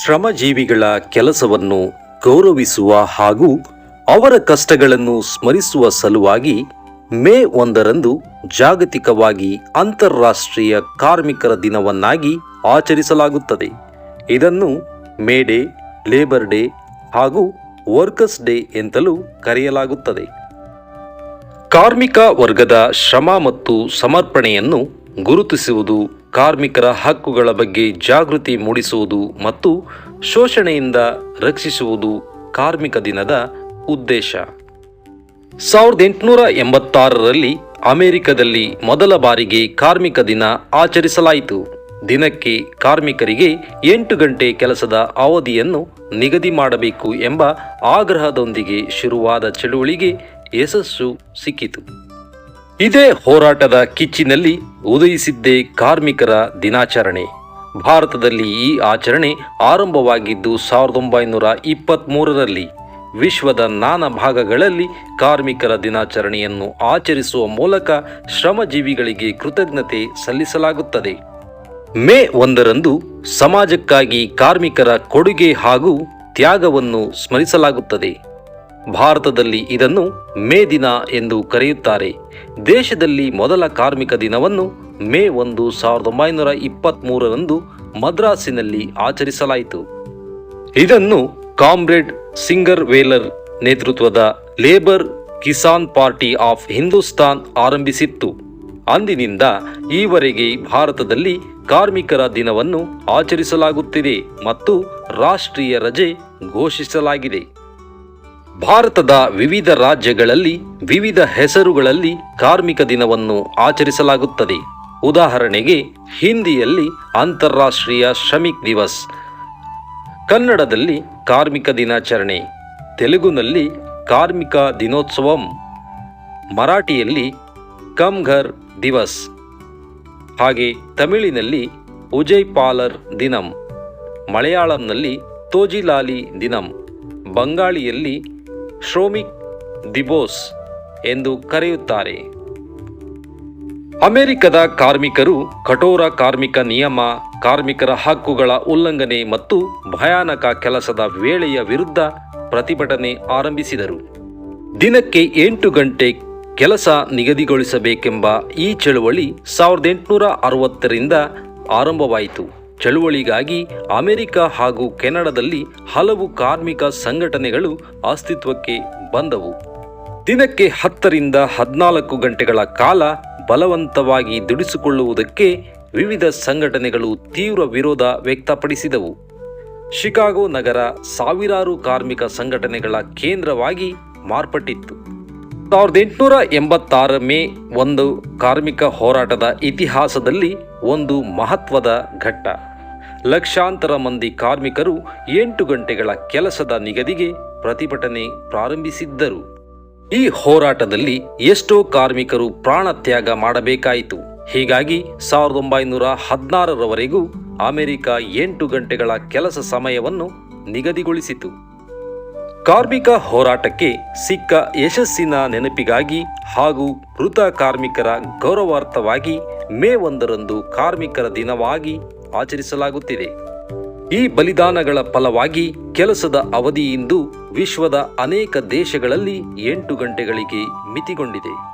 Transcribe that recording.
ಶ್ರಮಜೀವಿಗಳ ಕೆಲಸವನ್ನು ಗೌರವಿಸುವ ಹಾಗೂ ಅವರ ಕಷ್ಟಗಳನ್ನು ಸ್ಮರಿಸುವ ಸಲುವಾಗಿ ಮೇ ಒಂದರಂದು ಜಾಗತಿಕವಾಗಿ ಅಂತಾರಾಷ್ಟ್ರೀಯ ಕಾರ್ಮಿಕರ ದಿನವನ್ನಾಗಿ ಆಚರಿಸಲಾಗುತ್ತದೆ. ಇದನ್ನು ಮೇ ಡೇ, ಲೇಬರ್ ಡೇ ಹಾಗೂ ವರ್ಕರ್ಸ್ ಡೇ ಎಂತಲೂ ಕರೆಯಲಾಗುತ್ತದೆ. ಕಾರ್ಮಿಕ ವರ್ಗದ ಶ್ರಮ ಮತ್ತು ಸಮರ್ಪಣೆಯನ್ನು ಗುರುತಿಸುವುದು ಕಾರ್ಮಿಕರ ಹಕ್ಕುಗಳ ಬಗ್ಗೆ ಜಾಗೃತಿ ಮೂಡಿಸುವುದು ಮತ್ತು ಶೋಷಣೆಯಿಂದ ರಕ್ಷಿಸುವುದು ಕಾರ್ಮಿಕ ದಿನದ ಉದ್ದೇಶ. ಸಾವಿರದ ಎಂಟುನೂರ ಎಂಬತ್ತಾರರಲ್ಲಿ ಅಮೆರಿಕದಲ್ಲಿ ಮೊದಲ ಬಾರಿಗೆ ಕಾರ್ಮಿಕ ದಿನ ಆಚರಿಸಲಾಯಿತು. ದಿನಕ್ಕೆ ಕಾರ್ಮಿಕರಿಗೆ ಎಂಟು ಗಂಟೆ ಕೆಲಸದ ಅವಧಿಯನ್ನು ನಿಗದಿ ಮಾಡಬೇಕು ಎಂಬ ಆಗ್ರಹದೊಂದಿಗೆ ಶುರುವಾದ ಚಳುವಳಿಗೆ ಯಶಸ್ಸು ಸಿಕ್ಕಿತು. ಇದೇ ಹೋರಾಟದ ಕಿಚ್ಚಿನಲ್ಲಿ ಉದಯಿಸಿದ್ದೇ ಕಾರ್ಮಿಕರ ದಿನಾಚರಣೆ. ಭಾರತದಲ್ಲಿ ಈ ಆಚರಣೆ ಆರಂಭವಾಗಿದ್ದು ಸಾವಿರದ ಒಂಬೈನೂರ ಇಪ್ಪತ್ತ್ಮೂರರಲ್ಲಿ ವಿಶ್ವದ ನಾನಾ ಭಾಗಗಳಲ್ಲಿ ಕಾರ್ಮಿಕರ ದಿನಾಚರಣೆಯನ್ನು ಆಚರಿಸುವ ಮೂಲಕ ಶ್ರಮಜೀವಿಗಳಿಗೆ ಕೃತಜ್ಞತೆ ಸಲ್ಲಿಸಲಾಗುತ್ತದೆ. ಮೇ ಒಂದರಂದು ಸಮಾಜಕ್ಕಾಗಿ ಕಾರ್ಮಿಕರ ಕೊಡುಗೆ ಹಾಗೂ ತ್ಯಾಗವನ್ನು ಸ್ಮರಿಸಲಾಗುತ್ತದೆ. ಭಾರತದಲ್ಲಿ ಇದನ್ನು ಮೇ ದಿನ ಎಂದು ಕರೆಯುತ್ತಾರೆ. ದೇಶದಲ್ಲಿ ಮೊದಲ ಕಾರ್ಮಿಕ ದಿನವನ್ನು ಮೇ ಒಂದು ಸಾವಿರದ ಒಂಬೈನೂರ ಇಪ್ಪತ್ತ್ಮೂರರಂದು ಮದ್ರಾಸಿನಲ್ಲಿ ಆಚರಿಸಲಾಯಿತು. ಇದನ್ನು ಕಾಮ್ರೇಡ್ ಸಿಂಗರ್ ವೇಲರ್ ನೇತೃತ್ವದ labour Kisan party of Hindustan ಆರಂಭಿಸಿತ್ತು. ಅಂದಿನಿಂದ ಈವರೆಗೆ ಭಾರತದಲ್ಲಿ ಕಾರ್ಮಿಕರ ದಿನವನ್ನು ಆಚರಿಸಲಾಗುತ್ತಿದೆ ಮತ್ತು ರಾಷ್ಟ್ರೀಯ ರಜೆ ಘೋಷಿಸಲಾಗಿದೆ. ಭಾರತದ ವಿವಿಧ ರಾಜ್ಯಗಳಲ್ಲಿ, ವಿವಿಧ ಹೆಸರುಗಳಲ್ಲಿ ಕಾರ್ಮಿಕ ದಿನವನ್ನು ಆಚರಿಸಲಾಗುತ್ತದೆ. ಉದಾಹರಣೆಗೆ, ಹಿಂದಿಯಲ್ಲಿ ಅಂತಾರಾಷ್ಟ್ರೀಯ ಶ್ರಮಿಕ್ ದಿವಸ್, ಕನ್ನಡದಲ್ಲಿ ಕಾರ್ಮಿಕ ದಿನಾಚರಣೆ, ತೆಲುಗುನಲ್ಲಿ ಕಾರ್ಮಿಕ ದಿನೋತ್ಸವಂ, ಮರಾಠಿಯಲ್ಲಿ ಕಮ್ಘರ್ ದಿವಸ್, ಹಾಗೆ ತಮಿಳಿನಲ್ಲಿ ಉಜಯ್ ಪಾಲರ್ ದಿನಂ, ಮಲಯಾಳಂನಲ್ಲಿ ತೋಜಿಲಾಲಿ ದಿನಂ, ಬಂಗಾಳಿಯಲ್ಲಿ ಶ್ರೋಮಿಕ್ ದಿಬೋಸ್ ಎಂದು ಕರೆಯುತ್ತಾರೆ. ಅಮೆರಿಕದ ಕಾರ್ಮಿಕರು ಕಠೋರ ಕಾರ್ಮಿಕ ನಿಯಮ, ಕಾರ್ಮಿಕರ ಹಕ್ಕುಗಳ ಉಲ್ಲಂಘನೆ ಮತ್ತು ಭಯಾನಕ ಕೆಲಸದ ವೇಳೆಯ ವಿರುದ್ಧ ಪ್ರತಿಭಟನೆ ಆರಂಭಿಸಿದರು. ದಿನಕ್ಕೆ ಎಂಟು ಗಂಟೆ ಕೆಲಸ ನಿಗದಿಗೊಳಿಸಬೇಕೆಂಬ ಈ ಚಳುವಳಿ ಸಾವಿರದ ಎಂಟುನೂರ ಅರವತ್ತರಿಂದ ಆರಂಭವಾಯಿತು. ಚಳುವಳಿಗಾಗಿ ಅಮೆರಿಕ ಹಾಗೂ ಕೆನಡಾದಲ್ಲಿ ಹಲವು ಕಾರ್ಮಿಕ ಸಂಘಟನೆಗಳು ಅಸ್ತಿತ್ವಕ್ಕೆ ಬಂದವು. ದಿನಕ್ಕೆ ಹತ್ತರಿಂದ ಹದಿನಾಲ್ಕು ಗಂಟೆಗಳ ಕಾಲ ಬಲವಂತವಾಗಿ ದುಡಿಸಿಕೊಳ್ಳುವುದಕ್ಕೆ ವಿವಿಧ ಸಂಘಟನೆಗಳು ತೀವ್ರ ವಿರೋಧ ವ್ಯಕ್ತಪಡಿಸಿದವು. ಶಿಕಾಗೋ ನಗರ ಸಾವಿರಾರು ಕಾರ್ಮಿಕ ಸಂಘಟನೆಗಳ ಕೇಂದ್ರವಾಗಿ ಮಾರ್ಪಟ್ಟಿತ್ತು. ಸಾವಿರದ ಎಂಟುನೂರ ಎಂಬತ್ತಾರ ಮೇ ಒಂದು ಕಾರ್ಮಿಕ ಹೋರಾಟದ ಇತಿಹಾಸದಲ್ಲಿ ಒಂದು ಮಹತ್ವದ ಘಟ್ಟ. ಲಕ್ಷಾಂತರ ಮಂದಿ ಕಾರ್ಮಿಕರು ಎಂಟು ಗಂಟೆಗಳ ಕೆಲಸದ ನಿಗದಿಗೆ ಪ್ರತಿಭಟನೆ ಪ್ರಾರಂಭಿಸಿದ್ದರು. ಈ ಹೋರಾಟದಲ್ಲಿ ಎಷ್ಟೋ ಕಾರ್ಮಿಕರು ಪ್ರಾಣತ್ಯಾಗ ಮಾಡಬೇಕಾಯಿತು. ಹೀಗಾಗಿ ಸಾವಿರದ ಒಂಬೈನೂರ ಹದಿನಾರರವರೆಗೂ ಅಮೆರಿಕ ಎಂಟು ಗಂಟೆಗಳ ಕೆಲಸ ಸಮಯವನ್ನು ನಿಗದಿಗೊಳಿಸಿತು. ಕಾರ್ಮಿಕ ಹೋರಾಟಕ್ಕೆ ಸಿಕ್ಕ ಯಶಸ್ಸಿನ ನೆನಪಿಗಾಗಿ ಹಾಗೂ ಮೃತ ಕಾರ್ಮಿಕರ ಗೌರವಾರ್ಥವಾಗಿ ಮೇ ಒಂದರಂದು ಕಾರ್ಮಿಕರ ದಿನವಾಗಿ ಆಚರಿಸಲಾಗುತ್ತಿದೆ. ಈ ಬಲಿದಾನಗಳ ಫಲವಾಗಿ ಕೆಲಸದ ಅವಧಿ ಇಂದು ವಿಶ್ವದ ಅನೇಕ ದೇಶಗಳಲ್ಲಿ ಎಂಟು ಗಂಟೆಗಳಿಗೆ ಮಿತಿಗೊಂಡಿದೆ.